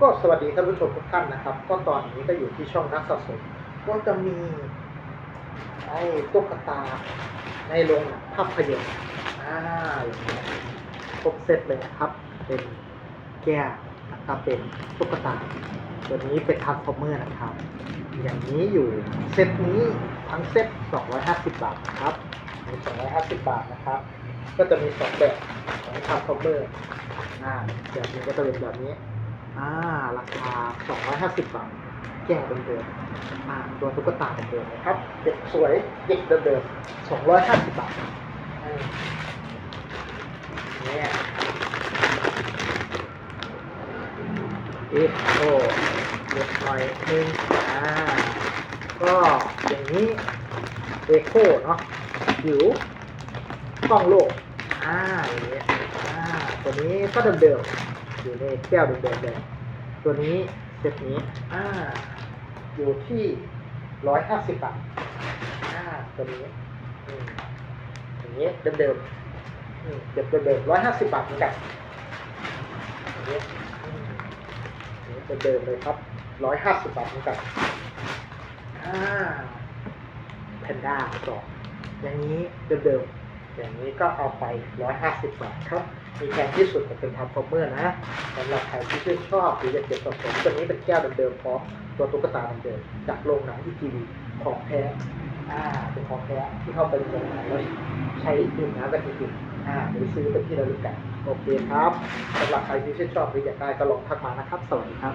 ก็สวัสดีท่านผู้ชมทุกท่านนะครับ ก็ตอนนี้ก็อยู่ที่ช่องนักสะสมก็จะมีไอ้ตุ๊กตาในโรงหนังภาพยนตร์อ่าอย่างเงี้ยครบเซตเลยครับ เป็นแก้วนะครับเป็นตุ๊กตา ตัวนี้เป็นทันฟอร์เมอร์นะครับ อย่างนี้อยู่เซตนี้ทั้งเซต250 บาทครับมี250 บาทนะครับ ก็จะมีสองแบบของทันฟอร์เมอร์อ่าแบบนี้ก็จะเป็นแบบนี้ อ่า ราคา 250 บาท แก้วเดิมๆอ่า ตัวตุ๊กตาเดิมๆนะครับ เด็กสวย เด็กเดิมๆ250 บาทเนี่ยอีกโอ้เล็กหน่อยนึงอ่า ก็อย่างนี้ เอโคเนาะผิวกล้องโลก อ่าอย่างเงี้ยอ่า ตัวนี้ก็เดิมๆ อยู่ในแก้วเดิมๆเลยตัวนี้เซตนี้อ่าอยู่ที่ร้อยห้าสิบบาทอ่าตัวนี้อืมอย่างนี้เดิมๆอืมเดิมเดิมร้อยห้าสิบบาทเหมือนกันอย่างนี้อืมอย่างนี้เดิมๆเลยครับร้อยห้าสิบบาทเหมือนกันอ่าแพนด้าสองอย่างนี้เดิมๆ อย่างนี้ก็เอาไป 150 บาทครับ มีแพงที่สุดก็เป็นทัมฟอร์เมอร์นะสำหรับใครที่ชื่นชอบหรืออยากเก็บสะสมตัวนี้เป็นแก้วเดิมๆพร้อมตัวตุ๊กตาเดิมๆจากโรงหนังอีทีวีของแท้อ่าเป็นของแท้ที่เข้าไปในโรงหนังแล้วใช้ดื่มน้ำกันจริงๆอ่าหรือซื้อเป็นที่ระลึกกันโอเคครับสำหรับใครที่ชื่นชอบหรืออยากได้ก็ลองทักมานะครับ สวัสดีครับ